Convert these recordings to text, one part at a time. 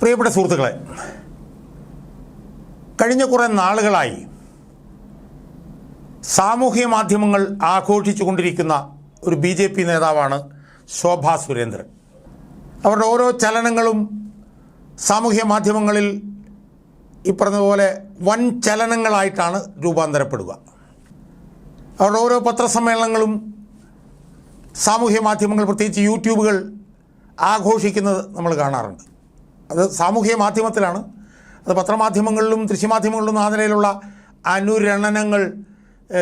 പ്രിയപ്പെട്ട സുഹൃത്തുക്കളെ കഴിഞ്ഞ കുറേ നാളുകളായി സാമൂഹ്യ മാധ്യമങ്ങൾ ആഘോഷിച്ചു കൊണ്ടിരിക്കുന്ന ഒരു ബി ജെ പി നേതാവാണ് ശോഭാ സുരേന്ദ്രൻ. അവരുടെ ഓരോ ചലനങ്ങളും സാമൂഹ്യ മാധ്യമങ്ങളിൽ ഈ പറഞ്ഞതുപോലെ വൻ ചലനങ്ങളായിട്ടാണ് രൂപാന്തരപ്പെടുക. അവരുടെ ഓരോ പത്രസമ്മേളനങ്ങളും സാമൂഹ്യ മാധ്യമങ്ങൾ പ്രത്യേകിച്ച് യൂട്യൂബുകൾ ആഘോഷിക്കുന്നത് നമ്മൾ കാണാറുണ്ട്. അത് സാമൂഹിക മാധ്യമത്തിലാണ്. അത് പത്രമാധ്യമങ്ങളിലും ദൃശ്യമാധ്യമങ്ങളിലും ആ നിലയിലുള്ള അനുരണനങ്ങൾ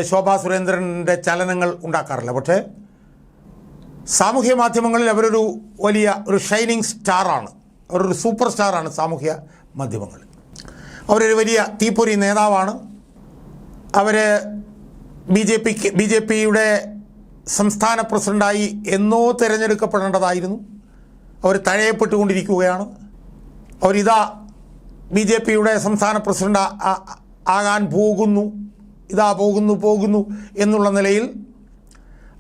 ശോഭാ സുരേന്ദ്രന്റെ ചലനങ്ങൾ ഉണ്ടാക്കാറില്ല. പക്ഷേ സാമൂഹ്യ മാധ്യമങ്ങളിൽ അവരൊരു വലിയ ഒരു ഷൈനിങ് സ്റ്റാറാണ് അവരൊരു സൂപ്പർ സ്റ്റാറാണ് സാമൂഹ്യ മാധ്യമങ്ങൾ അവരൊരു വലിയ തീപ്പൊരി നേതാവാണ്. അവർ ബി ജെ പിക്ക് ബി ജെ പിയുടെ സംസ്ഥാന പ്രസിഡന്റായി എന്നോ തിരഞ്ഞെടുക്കപ്പെടേണ്ടതായിരുന്നു. അവർ തഴയപ്പെട്ടുകൊണ്ടിരിക്കുകയാണ്. അവരിതാ ബി ജെ പിയുടെ സംസ്ഥാന പ്രസിഡന്റ് ആകാൻ പോകുന്നു. ഇതാ പോകുന്നു പോകുന്നു എന്നുള്ള നിലയിൽ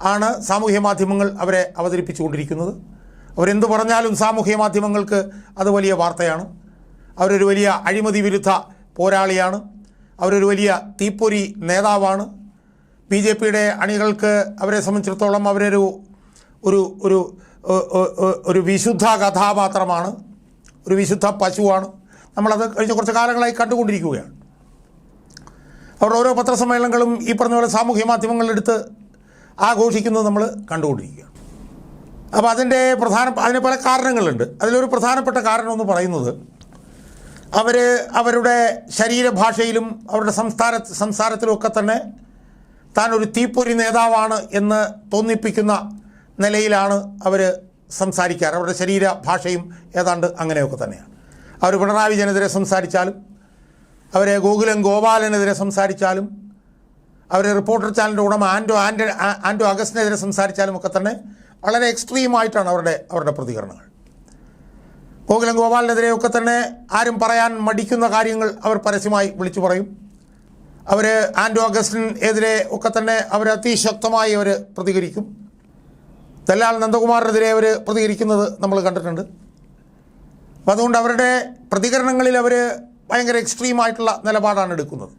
ആണ് സാമൂഹ്യ മാധ്യമങ്ങൾ അവരെ അവതരിപ്പിച്ചുകൊണ്ടിരിക്കുന്നത്. അവരെന്തു പറഞ്ഞാലും സാമൂഹ്യ മാധ്യമങ്ങൾക്ക് അത് വലിയ വാർത്തയാണ്. അവരൊരു വലിയ അഴിമതി വിരുദ്ധ പോരാളിയാണ്. അവരൊരു വലിയ തീപ്പൊരി നേതാവാണ്. ബി ജെ പിയുടെ അണികൾക്ക് അവരെ സംബന്ധിച്ചിടത്തോളം അവരൊരു ഒരു ഒരു ഒരു വിശുദ്ധ കഥാപാത്രമാണ്. ഒരു വിശുദ്ധ പശുവാണ്. നമ്മളത് കഴിഞ്ഞ കുറച്ച് കാലങ്ങളായി കണ്ടുകൊണ്ടിരിക്കുകയാണ്. അവരുടെ ഓരോ പത്രസമ്മേളനങ്ങളും ഈ പറഞ്ഞ പോലെ സാമൂഹ്യ മാധ്യമങ്ങളിലെടുത്ത് ആഘോഷിക്കുന്നത് നമ്മൾ കണ്ടുകൊണ്ടിരിക്കുകയാണ്. അപ്പോൾ അതിന്റെ പ്രധാന അതിന് പല കാരണങ്ങളുണ്ട്. അതിലൊരു പ്രധാനപ്പെട്ട കാരണം എന്ന് പറയുന്നത് അവർ അവരുടെ ശരീരഭാഷയിലും അവരുടെ സംസ്ഥാന സംസാരത്തിലുമൊക്കെ തന്നെ താൻ ഒരു തീപ്പൊരി നേതാവാണ് എന്ന് തോന്നിപ്പിക്കുന്ന നിലയിലാണ് അവർ സംസാരിക്കാറ്. അവരുടെ ശരീര ഭാഷയും ഏതാണ്ട് അങ്ങനെയൊക്കെ തന്നെയാണ്. അവർ പിണറായി വിജയനെതിരെ സംസാരിച്ചാലും അവരെ ഗോകുലൻ ഗോപാലനെതിരെ സംസാരിച്ചാലും അവർ റിപ്പോർട്ടർ ചാനലിന്റെ ഉടമ ആൻഡോ ആൻഡ് ആൻഡോ അഗസ്റ്റിനെതിരെ സംസാരിച്ചാലും ഒക്കെ തന്നെ വളരെ എക്സ്ട്രീമായിട്ടാണ് അവരുടെ അവരുടെ പ്രതികരണങ്ങൾ. ഗോകുലം ഗോപാലിനെതിരെയൊക്കെ തന്നെ ആരും പറയാൻ മടിക്കുന്ന കാര്യങ്ങൾ അവർ പരസ്യമായി വിളിച്ചു പറയും. അവർ ആൻഡോ അഗസ്റ്റിൻ എതിരെ ഒക്കെ തന്നെ അവർ അതിശക്തമായി അവർ പ്രതികരിക്കും. ദല്ലാൽ നന്ദകുമാറിനെതിരെ അവർ പ്രതികരിക്കുന്നത് നമ്മൾ കണ്ടിട്ടുണ്ട്. അപ്പോൾ അതുകൊണ്ട് അവരുടെ പ്രതികരണങ്ങളിൽ അവർ ഭയങ്കര എക്സ്ട്രീമായിട്ടുള്ള നിലപാടാണ് എടുക്കുന്നത്.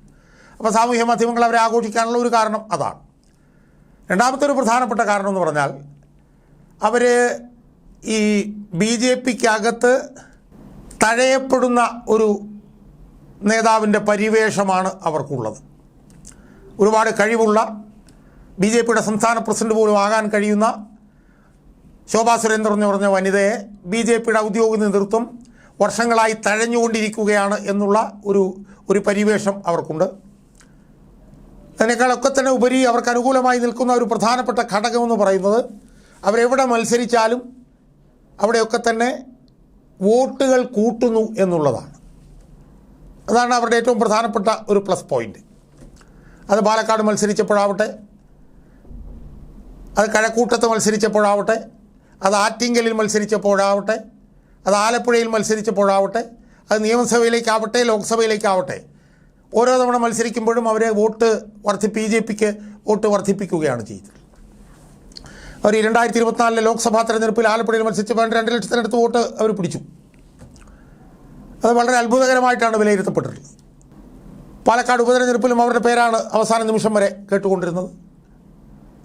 അപ്പോൾ സാമൂഹ്യ മാധ്യമങ്ങൾ അവരെ ആഘോഷിക്കാനുള്ള ഒരു കാരണം അതാണ്. രണ്ടാമത്തെ ഒരു പ്രധാനപ്പെട്ട കാരണം എന്ന് പറഞ്ഞാൽ അവർ ഈ ബി ജെ പിക്കകത്ത് തഴയപ്പെടുന്ന ഒരു നേതാവിന്റെ പരിവേഷമാണ് അവർക്കുള്ളത്. ഒരുപാട് കഴിവുള്ള ബി ജെ പിയുടെ സംസ്ഥാന പ്രസിഡന്റ് പോലും ആകാൻ കഴിയുന്ന ശോഭാ സുരേന്ദ്രൻ എന്ന് പറഞ്ഞ വനിതയെ ബി ജെ പിയുടെ ഔദ്യോഗിക നേതൃത്വം വർഷങ്ങളായി തഴഞ്ഞുകൊണ്ടിരിക്കുകയാണ് എന്നുള്ള ഒരു ഒരു പരിവേഷം അവർക്കുണ്ട്. അതിനേക്കാളൊക്കെ തന്നെ ഉപരി അവർക്ക് അനുകൂലമായി നിൽക്കുന്ന ഒരു പ്രധാനപ്പെട്ട ഘടകമെന്ന് പറയുന്നത് അവരെവിടെ മത്സരിച്ചാലും അവിടെയൊക്കെ തന്നെ വോട്ടുകൾ കൂട്ടുന്നു എന്നുള്ളതാണ്. അതാണ് അവരുടെ ഏറ്റവും പ്രധാനപ്പെട്ട ഒരു പ്ലസ് പോയിന്റ്. അത് പാലക്കാട് മത്സരിച്ചപ്പോഴാവട്ടെ അത് കഴക്കൂട്ടത്ത് മത്സരിച്ചപ്പോഴാവട്ടെ അത് ആറ്റിങ്കലിൽ മത്സരിച്ചപ്പോഴാവട്ടെ അത് ആലപ്പുഴയിൽ മത്സരിച്ചപ്പോഴാവട്ടെ അത് നിയമസഭയിലേക്കാവട്ടെ ലോക്സഭയിലേക്കാവട്ടെ ഓരോ തവണ മത്സരിക്കുമ്പോഴും അവരെ വോട്ട് വർദ്ധി ബി ജെ പിക്ക് വോട്ട് വർദ്ധിപ്പിക്കുകയാണ് ചെയ്തത്. അവർ രണ്ടായിരത്തി ഇരുപത്തിനാലിലെ ലോക്സഭാ തെരഞ്ഞെടുപ്പിൽ ആലപ്പുഴയിൽ മത്സരിച്ചപ്പോൾ രണ്ട് ലക്ഷത്തിനടുത്ത് വോട്ട് അവർ പിടിച്ചു. അത് വളരെ അത്ഭുതകരമായിട്ടാണ് വിലയിരുത്തപ്പെട്ടിട്ടുള്ളത്. പാലക്കാട് ഉപതെരഞ്ഞെടുപ്പിലും അവരുടെ പേരാണ് അവസാന നിമിഷം വരെ കേട്ടുകൊണ്ടിരുന്നത്.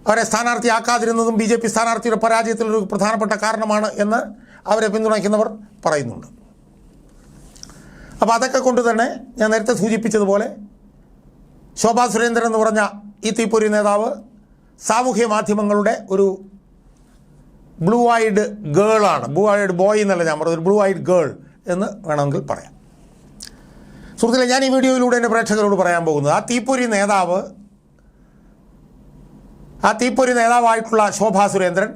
അവരെ സ്ഥാനാർത്ഥിയാക്കാതിരുന്നതും ബി ജെ പി സ്ഥാനാർത്ഥിയുടെ പരാജയത്തിലൊരു പ്രധാനപ്പെട്ട കാരണമാണ് എന്ന് അവരെ പിന്തുണയ്ക്കുന്നവർ പറയുന്നുണ്ട്. അപ്പോൾ അതൊക്കെ കൊണ്ട് തന്നെ ഞാൻ നേരത്തെ സൂചിപ്പിച്ചതുപോലെ ശോഭാ സുരേന്ദ്രൻ എന്ന് പറഞ്ഞ ഈ തീപ്പൊരി നേതാവ് സാമൂഹ്യ മാധ്യമങ്ങളുടെ ഒരു ബ്ലൂ ഐഡ് ഗേളാണ് ബ്ലൂ ഐഡ് ബോയ് എന്നല്ല ഞാൻ പറഞ്ഞത് ബ്ലൂ ഐഡ് ഗേൾ എന്ന് വേണമെങ്കിൽ പറയാം. സുഹൃത്തുക്കളെ ഞാൻ ഈ വീഡിയോയിലൂടെ എന്റെ പ്രേക്ഷകരോട് പറയാൻ പോകുന്നത് ആ തീപ്പൊരി നേതാവ് ആ തീപ്പൊരി നേതാവായിട്ടുള്ള ശോഭാ സുരേന്ദ്രൻ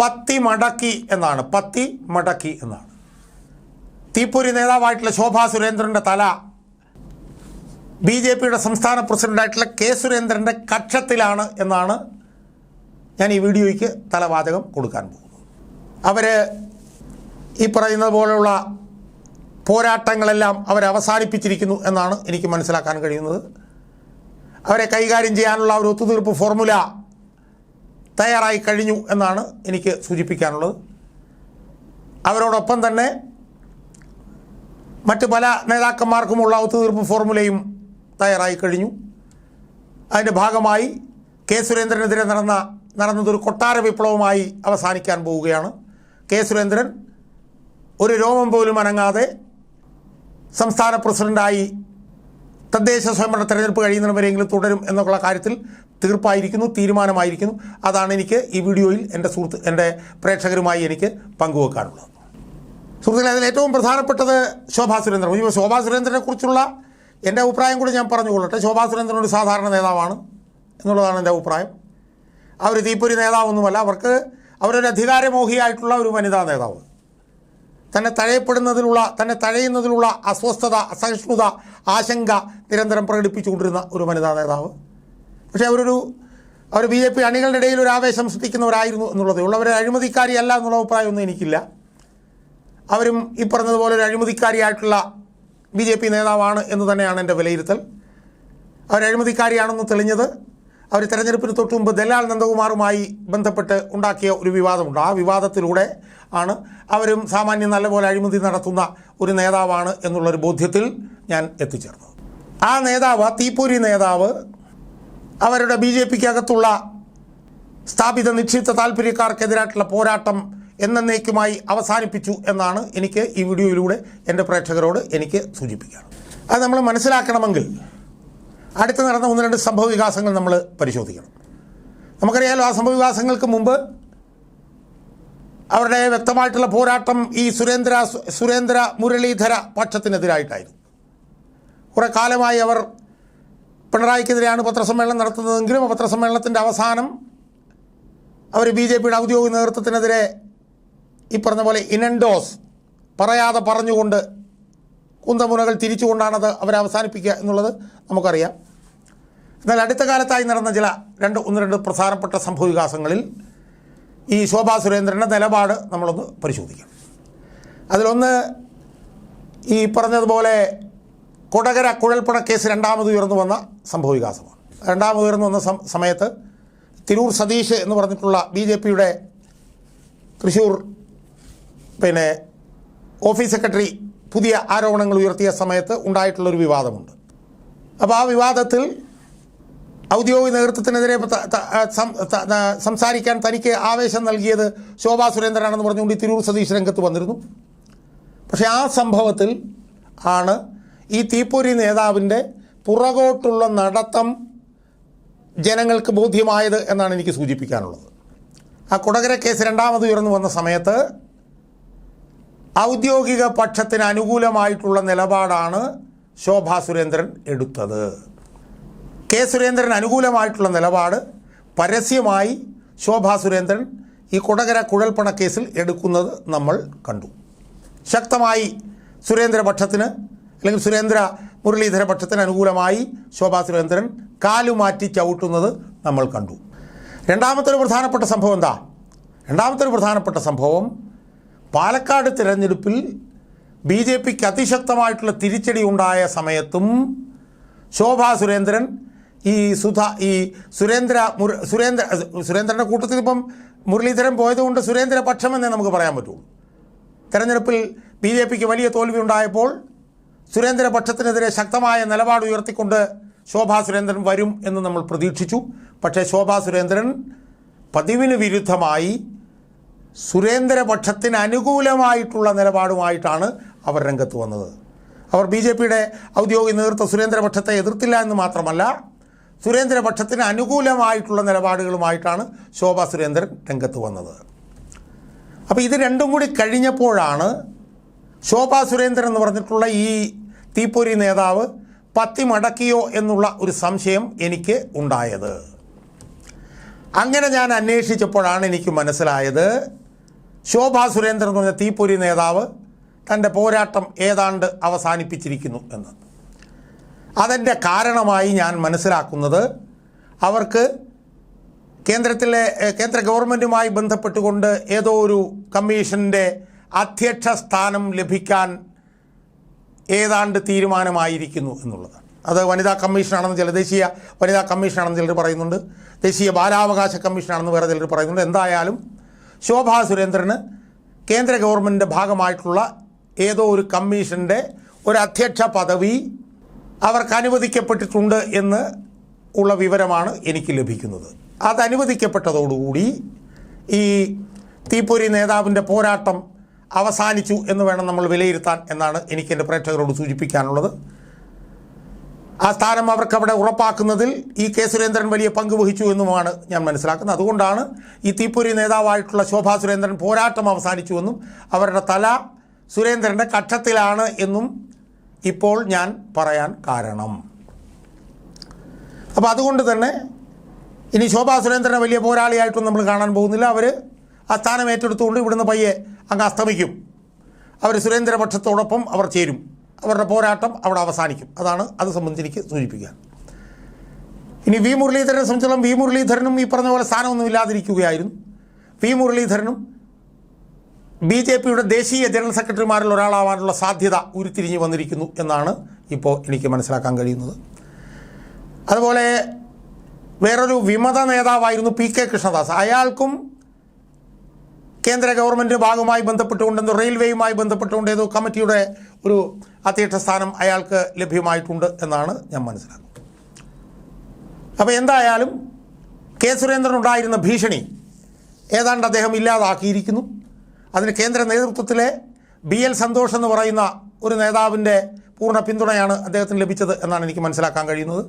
പത്തി മടക്കി എന്നാണ് പത്തി മടക്കി എന്നാണ്. തീപ്പൊരി നേതാവായിട്ടുള്ള ശോഭാ സുരേന്ദ്രന്റെ തല ബി ജെ പിയുടെ സംസ്ഥാന പ്രസിഡന്റായിട്ടുള്ള കെ സുരേന്ദ്രന്റെ കക്ഷത്തിലാണ് എന്നാണ് ഞാൻ ഈ വീഡിയോയ്ക്ക് തലവാചകം കൊടുക്കാൻ പോകുന്നത്. അവർ ഈ പറയുന്നത് പോലെയുള്ള പോരാട്ടങ്ങളെല്ലാം അവരവസാനിപ്പിച്ചിരിക്കുന്നു എന്നാണ് എനിക്ക് മനസ്സിലാക്കാൻ കഴിയുന്നത്. അവരെ കൈകാര്യം ചെയ്യാനുള്ള ഒരു ഒത്തുതീർപ്പ് ഫോർമുല തയ്യാറായി കഴിഞ്ഞു എന്നാണ് എനിക്ക് സൂചിപ്പിക്കാനുള്ളത്. അവരോടൊപ്പം തന്നെ മറ്റ് പല നേതാക്കന്മാർക്കുമുള്ള ഒത്തുതീർപ്പ് ഫോർമുലയും തയ്യാറായി കഴിഞ്ഞു. അതിന്റെ ഭാഗമായി കെ സുരേന്ദ്രനെതിരെ നടന്ന നടന്നതൊരു കൊട്ടാര വിപ്ലവമായി അവസാനിക്കാൻ പോവുകയാണ്. കെ സുരേന്ദ്രൻ ഒരു രോമം പോലും അനങ്ങാതെ സംസ്ഥാന പ്രസിഡന്റായി തദ്ദേശ സ്വയംഭരണ തെരഞ്ഞെടുപ്പ് കഴിയുന്നവരെങ്കിലും തുടരും എന്നുള്ള കാര്യത്തിൽ തീർപ്പായിരിക്കുന്നു തീരുമാനമായിരിക്കുന്നു. അതാണ് എനിക്ക് ഈ വീഡിയോയിൽ എന്റെ സുഹൃത്ത് എന്റെ പ്രേക്ഷകരുമായി എനിക്ക് പങ്കുവെക്കാനുള്ളത്. സുഹൃത്തുക്കളെ അതിൽ ഏറ്റവും പ്രധാനപ്പെട്ടത് ശോഭാ സുരേന്ദ്രൻ. ഇപ്പോൾ ശോഭാ സുരേന്ദ്രനെ കുറിച്ചുള്ള എന്റെ അഭിപ്രായം കൂടി ഞാൻ പറഞ്ഞുകൊള്ളട്ടെ. ശോഭാ സുരേന്ദ്രൻ ഒരു സാധാരണ നേതാവാണ് എന്നുള്ളതാണ് എന്റെ അഭിപ്രായം. അവർ തീപ്പൊരി നേതാവൊന്നുമല്ല. അവർക്ക് അവരൊരു അധികാരമോഹിയായിട്ടുള്ള ഒരു വനിതാ നേതാവ്. തന്നെ തഴയപ്പെടുന്നതിലുള്ള തന്നെ തഴയുന്നതിലുള്ള അസ്വസ്ഥത അസഹിഷ്ണുത ആശങ്ക നിരന്തരം പ്രകടിപ്പിച്ചുകൊണ്ടിരുന്ന ഒരു വനിതാ നേതാവ്. പക്ഷേ അവരൊരു അവർ ബി ജെ പി അണികളുടെ ഇടയിൽ ഒരു ആവേശം സൃഷ്ടിക്കുന്നവരായിരുന്നു എന്നുള്ളതേ ഉള്ളൂ. അവർ അഴിമതിക്കാരിയല്ല എന്നുള്ള അഭിപ്രായമൊന്നും എനിക്കില്ല. അവരും ഈ പറഞ്ഞതുപോലെ ഒരു അഴിമതിക്കാരിയായിട്ടുള്ള ബി ജെ പി നേതാവാണ് എന്ന് തന്നെയാണ് എന്റെ വിലയിരുത്തൽ. അവർ അഴിമതിക്കാരിയാണെന്ന് തെളിഞ്ഞത് അവർ തെരഞ്ഞെടുപ്പിന് തൊട്ട് മുമ്പ് ദലാൽ നന്ദകുമാറുമായി ബന്ധപ്പെട്ട് ഉണ്ടാക്കിയ ഒരു വിവാദമുണ്ട്. ആ വിവാദത്തിലൂടെ ആണ് അവരും സാമാന്യം നല്ലപോലെ അഴിമതി നടത്തുന്ന ഒരു നേതാവാണ് എന്നുള്ളൊരു ബോധ്യത്തിൽ ഞാൻ എത്തിച്ചേർന്നു ആ നേതാവ് തീപ്പൂരി നേതാവ് അവരുടെ ബി ജെ പിക്ക് അകത്തുള്ള സ്ഥാപിത നിക്ഷിപ്ത താല്പര്യക്കാർക്കെതിരായിട്ടുള്ള പോരാട്ടം എന്നേക്കുമായി അവസാനിപ്പിച്ചു എന്നാണ് എനിക്ക് ഈ വീഡിയോയിലൂടെ എന്റെ പ്രേക്ഷകരോട് എനിക്ക് സൂചിപ്പിക്കാറ് അത് നമ്മൾ മനസ്സിലാക്കണമെങ്കിൽ അടുത്ത് നടന്ന ഒന്ന് രണ്ട് സംഭവ വികാസങ്ങൾ നമ്മൾ പരിശോധിക്കണം. നമുക്കറിയാലോ ആ സംഭവ വികാസങ്ങൾക്ക് മുമ്പ് അവരുടെ വ്യക്തമായിട്ടുള്ള പോരാട്ടം ഈ സുരേന്ദ്ര സുരേന്ദ്ര മുരളീധര പക്ഷത്തിനെതിരായിട്ടായിരുന്നു. കുറേ കാലമായി അവർ പിണറായിക്കെതിരെയാണ് പത്രസമ്മേളനം നടത്തുന്നതെങ്കിലും ആ പത്രസമ്മേളനത്തിന്റെ അവസാനം അവർ ബി ജെ പിയുടെ ഔദ്യോഗിക നേതൃത്വത്തിനെതിരെ ഈ പറഞ്ഞ പോലെ ഇനൻഡോസ് പറയാതെ പറഞ്ഞുകൊണ്ട് കുന്തമുനകൾ തിരിച്ചുകൊണ്ടാണത് അവരെ അവസാനിപ്പിക്കുക എന്നുള്ളത് നമുക്കറിയാം. എന്നാൽ അടുത്ത കാലത്തായി നടന്ന ചില രണ്ട് ഒന്ന് രണ്ട് പ്രധാനപ്പെട്ട സംഭവവികാസങ്ങളിൽ ഈ ശോഭാ സുരേന്ദ്രന്റെ നിലപാട് നമ്മളൊന്ന് പരിശോധിക്കാം. അതിലൊന്ന് ഈ പറഞ്ഞതുപോലെ കൊടകര കുഴൽപ്പണ കേസ് രണ്ടാമത് ഉയർന്നു വന്ന സംഭവ വികാസമാണ്. രണ്ടാമത് ഉയർന്നു വന്ന സമയത്ത് തിരൂർ സതീഷ് എന്ന് പറഞ്ഞിട്ടുള്ള ബി ജെ പിയുടെ തൃശ്ശൂർ പിന്നെ ഓഫീസ് സെക്രട്ടറി പുതിയ ആരോപണങ്ങൾ ഉയർത്തിയ സമയത്ത് ഉണ്ടായിട്ടുള്ളൊരു വിവാദമുണ്ട്. അപ്പോൾ ആ വിവാദത്തിൽ ഔദ്യോഗിക നേതൃത്വത്തിനെതിരെ സംസാരിക്കാൻ തനിക്ക് ആവേശം നൽകിയത് ശോഭാ സുരേന്ദ്രനാണെന്ന് പറഞ്ഞുകൊണ്ട് ഈ തിരൂർ സതീഷ് രംഗത്ത് വന്നിരുന്നു. പക്ഷേ ആ സംഭവത്തിൽ ആണ് ഈ തീപ്പൊരി നേതാവിന്റെ പുറകോട്ടുള്ള നടത്തം ജനങ്ങൾക്ക് ബോധ്യമായത് എന്നാണ് എനിക്ക് സൂചിപ്പിക്കാനുള്ളത്. ആ കൊടകര കേസ് രണ്ടാമത് ഉയർന്നു വന്ന സമയത്ത് ഔദ്യോഗിക പക്ഷത്തിന് അനുകൂലമായിട്ടുള്ള നിലപാടാണ് ശോഭാ സുരേന്ദ്രൻ എടുത്തത്. കെ സുരേന്ദ്രൻ അനുകൂലമായിട്ടുള്ള നിലപാട് പരസ്യമായി ശോഭാ സുരേന്ദ്രൻ ഈ കൊടകര കുഴൽപ്പണ കേസിൽ എടുക്കുന്നത് നമ്മൾ കണ്ടു. ശക്തമായി സുരേന്ദ്ര പക്ഷത്തിന് അല്ലെങ്കിൽ സുരേന്ദ്ര മുരളീധര പക്ഷത്തിന് അനുകൂലമായി ശോഭാ സുരേന്ദ്രൻ കാലുമാറ്റി ചവിട്ടുന്നത് നമ്മൾ കണ്ടു. രണ്ടാമത്തെ ഒരു പ്രധാനപ്പെട്ട സംഭവം എന്താ? രണ്ടാമത്തെ ഒരു പ്രധാനപ്പെട്ട സംഭവം പാലക്കാട് തിരഞ്ഞെടുപ്പിൽ ബി ജെ പിക്ക് അതിശക്തമായിട്ടുള്ള തിരിച്ചടി ഉണ്ടായ സമയത്തും ശോഭാ സുരേന്ദ്രൻ ഈ സുധ ഈ സുരേന്ദ്ര സുരേന്ദ്ര സുരേന്ദ്രന്റെ കൂട്ടത്തിൽ ഇപ്പം മുരളീധരൻ പോയതുകൊണ്ട് സുരേന്ദ്ര പക്ഷമെന്നേ നമുക്ക് പറയാൻ പറ്റുള്ളൂ തെരഞ്ഞെടുപ്പിൽ ബി ജെ പിക്ക് വലിയ തോൽവി ഉണ്ടായപ്പോൾ സുരേന്ദ്ര പക്ഷത്തിനെതിരെ ശക്തമായ നിലപാട് ഉയർത്തിക്കൊണ്ട് ശോഭാ സുരേന്ദ്രൻ വരും എന്ന് നമ്മൾ പ്രതീക്ഷിച്ചു. പക്ഷേ ശോഭാ സുരേന്ദ്രൻ പതിവിന് വിരുദ്ധമായി സുരേന്ദ്രപക്ഷത്തിന് അനുകൂലമായിട്ടുള്ള നിലപാടുമായിട്ടാണ് അവർ രംഗത്ത് വന്നത്. അവർ ബി ജെ പിയുടെ ഔദ്യോഗിക നേതൃത്വം സുരേന്ദ്രപക്ഷത്തെ എതിർത്തില്ല എന്ന് മാത്രമല്ല സുരേന്ദ്രപക്ഷത്തിന് അനുകൂലമായിട്ടുള്ള നിലപാടുകളുമായിട്ടാണ് ശോഭാ സുരേന്ദ്രൻ രംഗത്ത് വന്നത്. അപ്പോൾ ഇത് രണ്ടും കൂടി കഴിഞ്ഞപ്പോഴാണ് ശോഭാ സുരേന്ദ്രൻ എന്ന് പറഞ്ഞിട്ടുള്ള ഈ തീപ്പൊരി നേതാവ് പത്തി മടക്കിയോ എന്നുള്ള ഒരു സംശയം എനിക്ക് ഉണ്ടായത്. അങ്ങനെ ഞാൻ അന്വേഷിച്ചപ്പോഴാണ് എനിക്ക് മനസ്സിലായത് ശോഭാ സുരേന്ദ്രൻ എന്ന് പറഞ്ഞ തീപ്പൊരി നേതാവ് തന്റെ പോരാട്ടം ഏതാണ്ട് അവസാനിപ്പിച്ചിരിക്കുന്നു എന്ന്. അതിന്റെ കാരണമായി ഞാൻ മനസ്സിലാക്കുന്നത് അവർക്ക് കേന്ദ്രത്തിലെ കേന്ദ്ര ഗവൺമെന്റുമായി ബന്ധപ്പെട്ടുകൊണ്ട് ഏതോ ഒരു കമ്മീഷന്റെ അധ്യക്ഷ സ്ഥാനം ലഭിക്കാൻ ഏതാണ്ട് തീരുമാനമായിരിക്കുന്നു എന്നുള്ളതാണ്. അത് വനിതാ കമ്മീഷനാണെന്ന് ചില ദേശീയ വനിതാ കമ്മീഷനാണെന്ന് ചിലർ പറയുന്നുണ്ട്. ദേശീയ ബാലാവകാശ കമ്മീഷനാണെന്ന് വേറെ ചിലർ പറയുന്നുണ്ട്. എന്തായാലും ശോഭാ സുരേന്ദ്രന് കേന്ദ്ര ഗവൺമെന്റിന്റെ ഭാഗമായിട്ടുള്ള ഏതോ ഒരു കമ്മീഷന്റെ ഒരു അധ്യക്ഷ പദവി അവർക്ക് അനുവദിക്കപ്പെട്ടിട്ടുണ്ട് എന്ന് ഉള്ള വിവരമാണ് എനിക്ക് ലഭിക്കുന്നത്. അത് അനുവദിക്കപ്പെട്ടതോടുകൂടി ഈ തീപ്പൊരി നേതാവിന്റെ പോരാട്ടം അവസാനിച്ചു എന്ന് വേണം നമ്മൾ വിലയിരുത്താൻ എന്നാണ് എനിക്ക് എന്റെ പ്രേക്ഷകരോട് സൂചിപ്പിക്കാനുള്ളത്. ആ സ്ഥാനം അവർക്ക് അവിടെ ഉറപ്പാക്കുന്നതിൽ ഈ കെ സുരേന്ദ്രൻ വലിയ പങ്ക് വഹിച്ചു എന്നുമാണ് ഞാൻ മനസ്സിലാക്കുന്നത്. അതുകൊണ്ടാണ് ഈ തീപ്പൊരി നേതാവായിട്ടുള്ള ശോഭാ സുരേന്ദ്രൻ പോരാട്ടം അവസാനിച്ചുവെന്നും അവരുടെ തല സുരേന്ദ്രന്റെ കക്ഷത്തിലാണ് എന്നും ഇപ്പോൾ ഞാൻ പറയാൻ കാരണം. അപ്പോൾ അതുകൊണ്ട് തന്നെ ഇനി ശോഭാ സുരേന്ദ്രനെ വലിയ പോരാളിയായിട്ടൊന്നും നമ്മൾ കാണാൻ പോകുന്നില്ല. അവർ ആ സ്ഥാനം ഏറ്റെടുത്തുകൊണ്ട് ഇവിടുന്ന് പയ്യെ അങ്ങ് അസ്തമിക്കും. അവർ സുരേന്ദ്രപക്ഷത്തോടൊപ്പം അവർ ചേരും. അവരുടെ പോരാട്ടം അവിടെ അവസാനിക്കും. അതാണ് അത് സംബന്ധിച്ച് എനിക്ക് സൂചിപ്പിക്കാൻ ഇനി വി മുരളീധരനെ സംബന്ധിച്ചോളം വി മുരളീധരനും ഈ പറഞ്ഞ പോലെ സ്ഥാനമൊന്നും ഇല്ലാതിരിക്കുകയായിരുന്നു. വി മുരളീധരനും ബി ജെ പിയുടെ ദേശീയ ജനറൽ സെക്രട്ടറിമാരിൽ ഒരാളാവാനുള്ള സാധ്യത ഉരുത്തിരിഞ്ഞ് വന്നിരിക്കുന്നു എന്നാണ് ഇപ്പോൾ എനിക്ക് മനസ്സിലാക്കാൻ കഴിയുന്നത്. അതുപോലെ വേറൊരു വിമത നേതാവായിരുന്നു പി കെ കൃഷ്ണദാസ്. അയാൾക്കും കേന്ദ്ര ഗവൺമെന്റിന്റെ ഭാഗമായി ബന്ധപ്പെട്ടുകൊണ്ട് റെയിൽവേയുമായി ബന്ധപ്പെട്ടുകൊണ്ട് ഏതോ കമ്മിറ്റിയുടെ ഒരു അധ്യക്ഷ സ്ഥാനം അയാൾക്ക് ലഭ്യമായിട്ടുണ്ട് എന്നാണ് ഞാൻ മനസ്സിലാക്കുന്നത്. അപ്പോൾ എന്തായാലും കെ സുരേന്ദ്രൻ ഉണ്ടായിരുന്ന ഭീഷണി ഏതാണ്ട് അദ്ദേഹം ഇല്ലാതാക്കിയിരിക്കുന്നു. അതിന് കേന്ദ്ര നേതൃത്വത്തിലെ ബി എൽ സന്തോഷ് എന്ന് പറയുന്ന ഒരു നേതാവിന്റെ പൂർണ പിന്തുണയാണ് അദ്ദേഹത്തിന് ലഭിച്ചത് എന്നാണ് എനിക്ക് മനസ്സിലാക്കാൻ കഴിയുന്നത്.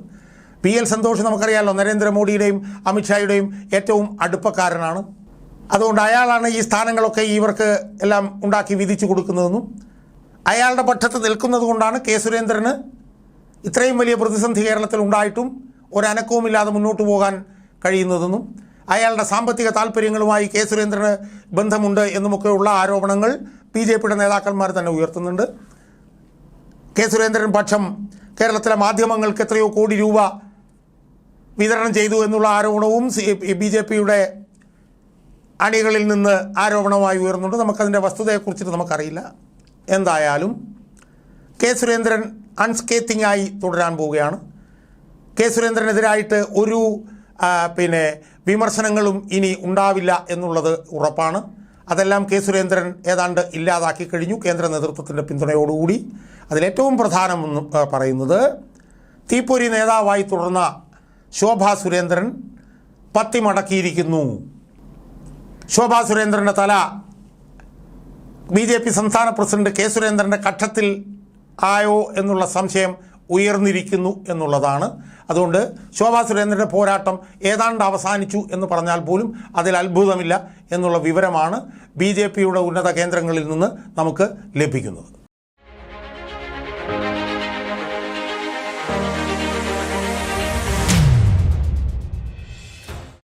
പി എൽ സന്തോഷ് നമുക്കറിയാമല്ലോ നരേന്ദ്രമോദിയുടെയും അമിത്ഷായുടെയും ഏറ്റവും അടുപ്പക്കാരനാണ്. അതുകൊണ്ട് അയാളാണ് ഈ സ്ഥാനങ്ങളൊക്കെ ഇവർക്ക് എല്ലാം ഉണ്ടാക്കി വിധിച്ചു കൊടുക്കുന്നതെന്നും അയാളുടെ പക്ഷത്ത് നിൽക്കുന്നത് കൊണ്ടാണ് കെ സുരേന്ദ്രന് ഇത്രയും വലിയ പ്രതിസന്ധി കേരളത്തിൽ ഉണ്ടായിട്ടും ഒരനക്കവുമില്ലാതെ മുന്നോട്ട് പോകാൻ കഴിയുന്നതെന്നും അയാളുടെ സാമ്പത്തിക താല്പര്യങ്ങളുമായി കെ സുരേന്ദ്രന് ബന്ധമുണ്ട് എന്നുമൊക്കെയുള്ള ആരോപണങ്ങൾ ബി ജെ പിയുടെ നേതാക്കന്മാർ തന്നെ ഉയർത്തുന്നുണ്ട്. കെ സുരേന്ദ്രൻ പക്ഷം കേരളത്തിലെ മാധ്യമങ്ങൾക്ക് എത്രയോ കോടി രൂപ വിതരണം ചെയ്തു എന്നുള്ള ആരോപണവും ബി ജെ പിയുടെ അണികളിൽ നിന്ന് ആരോപണമായി ഉയർന്നുണ്ട്. നമുക്കതിന്റെ വസ്തുതയെക്കുറിച്ചിട്ട് നമുക്കറിയില്ല. എന്തായാലും കെ സുരേന്ദ്രൻ അൺസ്കേത്തിങ് ആയി തുടരാൻ പോവുകയാണ്. കെ സുരേന്ദ്രനെതിരായിട്ട് ഒരു പിന്നെ വിമർശനങ്ങളും ഇനി ഉണ്ടാവില്ല എന്നുള്ളത് ഉറപ്പാണ്. അതെല്ലാം കെ സുരേന്ദ്രൻ ഏതാണ്ട് ഇല്ലാതാക്കി കഴിഞ്ഞു കേന്ദ്ര നേതൃത്വത്തിന്റെ പിന്തുണയോടുകൂടി. അതിലേറ്റവും പ്രധാനമെന്ന് പറയുന്നത് തീപ്പൊരി നേതാവായി തുടർന്ന ശോഭാ സുരേന്ദ്രൻ പത്തി മടക്കിയിരിക്കുന്നു. ശോഭാ സുരേന്ദ്രന്റെ തല ബി ജെ പി സംസ്ഥാന പ്രസിഡന്റ് കെ സുരേന്ദ്രന്റെ കക്ഷത്തിൽ ആയോ എന്നുള്ള സംശയം ഉയർന്നിരിക്കുന്നു എന്നുള്ളതാണ്. അതുകൊണ്ട് ശോഭാ സുരേന്ദ്രന്റെ പോരാട്ടം ഏതാണ്ട് അവസാനിച്ചു എന്ന് പറഞ്ഞാൽ പോലും അതിൽ അത്ഭുതമില്ല എന്നുള്ള വിവരമാണ് ബി ഉന്നത കേന്ദ്രങ്ങളിൽ നിന്ന് നമുക്ക് ലഭിക്കുന്നത്.